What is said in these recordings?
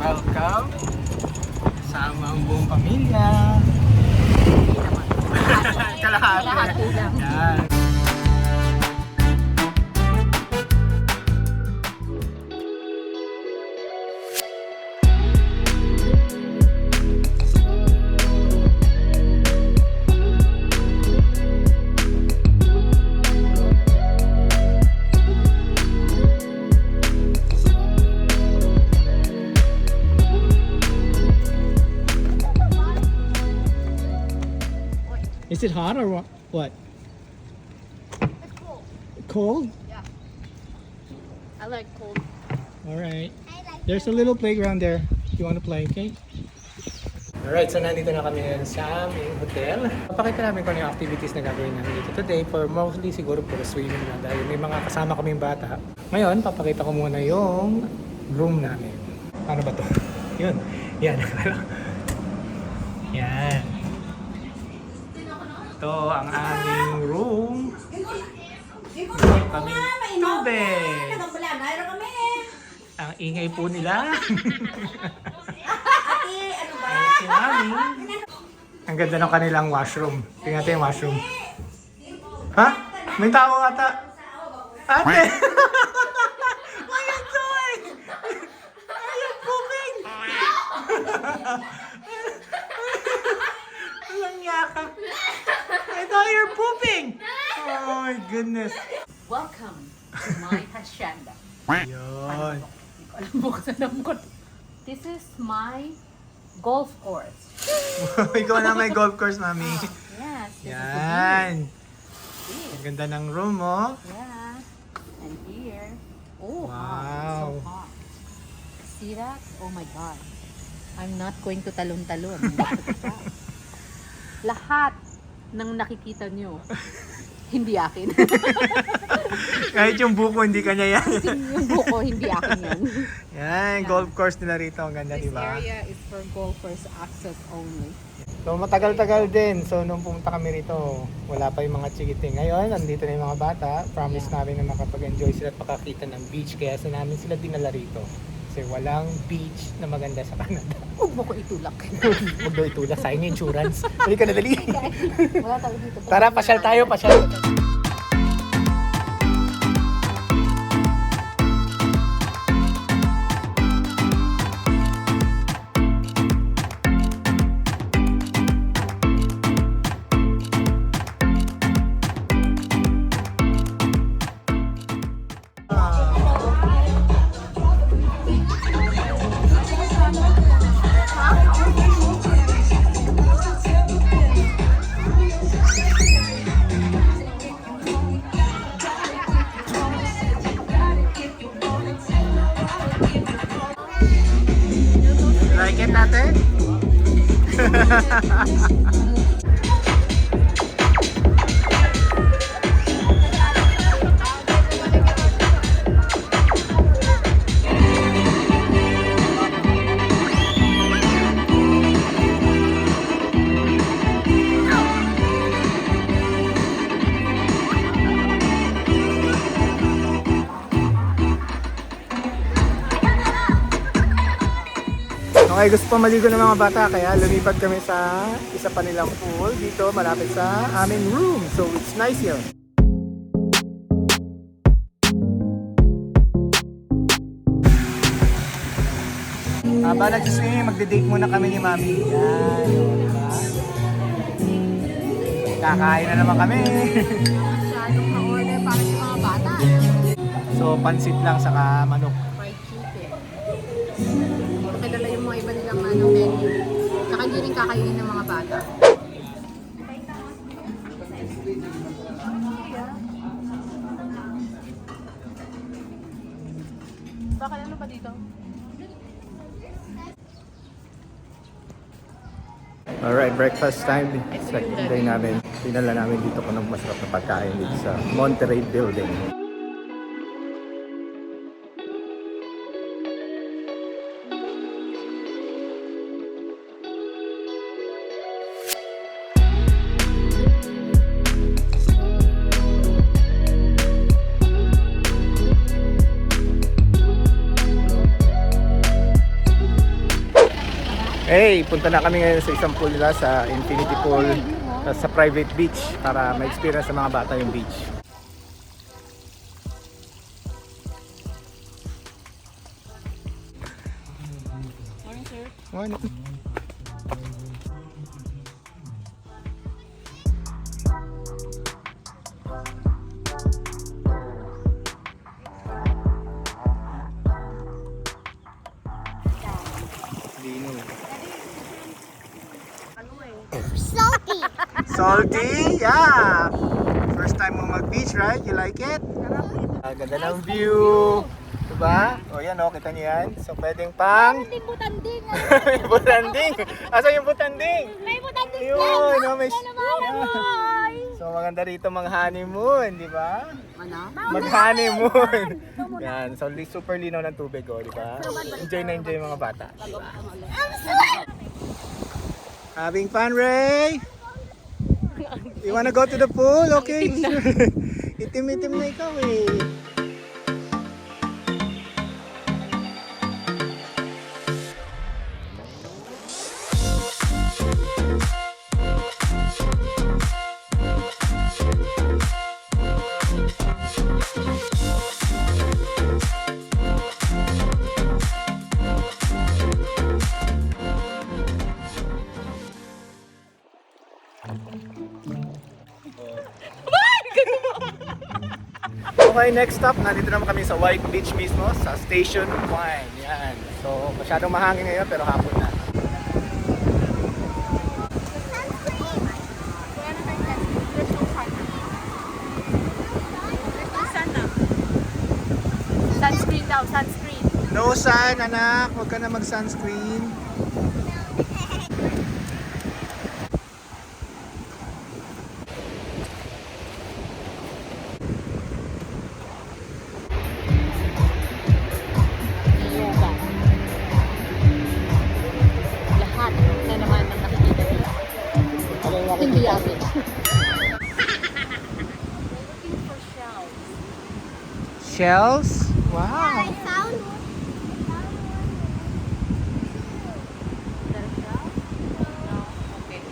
welcome. Kasama ang buong pamilya. Kalahati. Kalahati. Yan. Is it hot or what? What? It's cold. Cold? Yeah. I like cold. All right. There's a little playground there. You want to play, okay? Alright, so nandito na kami ngayon sa aming hotel. Papakita namin kung ano yung activities na gagawin namin dito today for mostly siguro puro swimming na dahil may mga kasama kaming bata. Ngayon, papakita ko muna yung room namin. Paano ba to? Yun. Yan. Yan. Ito ang aming room. Meron kaming tubig. Kami. Ang ingay po nila. Ano? Ayan si Mami. Ang ganda ng kanilang washroom. Tingnan natin yung washroom. Ha? May tao ata. Ate! What are you doing? Are you pooping? Walang yaka. I thought you're pooping. Oh my goodness. Welcome to my hacienda. Yun. Hindi ko alam buksan ang mukha. This is my golf course. Ikaw na may golf course, Mami. Yes, this Yan. is the view. Ang ganda ng room, oh. Yeah. And here. Oh, hot. Wow. So hot. See that? Oh my God. I'm not going to talon-talon. Lahat ng nakikita nyo, hindi akin. Kahit yung buko, hindi kanya yan. yung buko, hindi akin yan. Yan, golf course nila rito. Ang ganda, This di ba? area is for golfers access only. So, matagal-tagal din. So, nung pumunta kami rito, wala pa yung mga chikiting. Ngayon, nandito na yung mga bata. Promise namin na makapag-enjoy sila at makakita ng beach. Kaya sa namin sila dinala rito. Kasi walang beach na maganda sa Canada. Huwag mo ko itulak. Huwag daw itulak sa inyo insurance. Dali ka na dali. Wala tayo dito. Tara, pasyal tayo, pasyal. Like it, Okay, gusto pa maligo ng mga bata kaya lumipat kami sa isa pa nilang pool dito malapit sa aming room. So it's nice here. Aba nagsiswimming, magde-date muna kami ni Mami. Yan, diba? Kakain na naman kami. Masyadong na-order para sa mga bata. so, pansit lang saka manok. Fried chicken ano, menu. Saka hindi rin kakainin ng mga bata. Bakit ano ba dito? Alright, breakfast time. Second day namin. Pinala namin dito kung ng masarap na pagkain dito sa Monterey Building. Hey, punta na kami ngayon sa isang pool nila sa Infinity Pool sa private beach para ma-experience sa mga bata yung beach. Morning, sir. Morning. Lino. Salty. Salty? Yeah! First time mo mag-beach, right? You like it? Ah, ganda ng view. Diba? O yan o, kita niyo yan. So pwedeng pang... May butanding. may butanding! Asa yung butanding? May butanding Yun, no, may... boy. So maganda rito mang honeymoon, di ba? Ano? Mag-honeymoon. Yan, so super linaw ng tubig, oh, di ba? Enjoy na enjoy mga bata. Having fun, Ray? You wanna go to the pool? Okay. Itim-itim na ikaw eh. Okay, next stop, nandito naman kami sa White Beach mismo, sa Station Wine. Yan. So, masyadong mahangin ngayon pero hapon na. Sunscreen daw, sunscreen. No sun, anak. Huwag ka na mag-sunscreen. Hindi amin. Shells? I Wow. found Okay.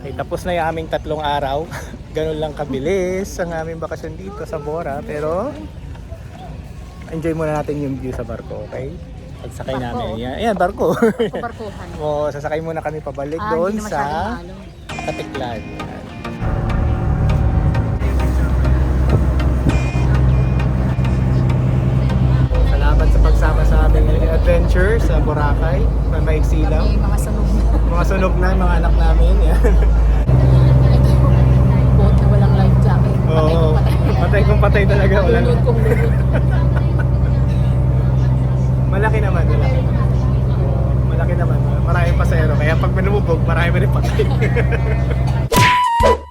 Okay, tapos na yung aming tatlong araw. Ganun lang kabilis ang aming bakasyon dito sa Bora. Pero, enjoy muna natin yung view sa barko, okay? Pagsakay Barko? namin. Yan, yan barko. Barkuhan. o, sasakay muna kami pabalik Ah, doon sa. Katiklan. Yan. Salamat sa pagsama sa aming adventure sa Boracay. May maiksi lang. May mga sunog na. Mga sunog na, mga anak namin. Yan. Ito yung boat na walang life jacket. Patay kung patay. Patay kung patay talaga. Wala. Lunod kung lunod. Malaki naman, malaki. Malaki naman. Maraming pasero. Kaya pag minumubog, marami rin patay.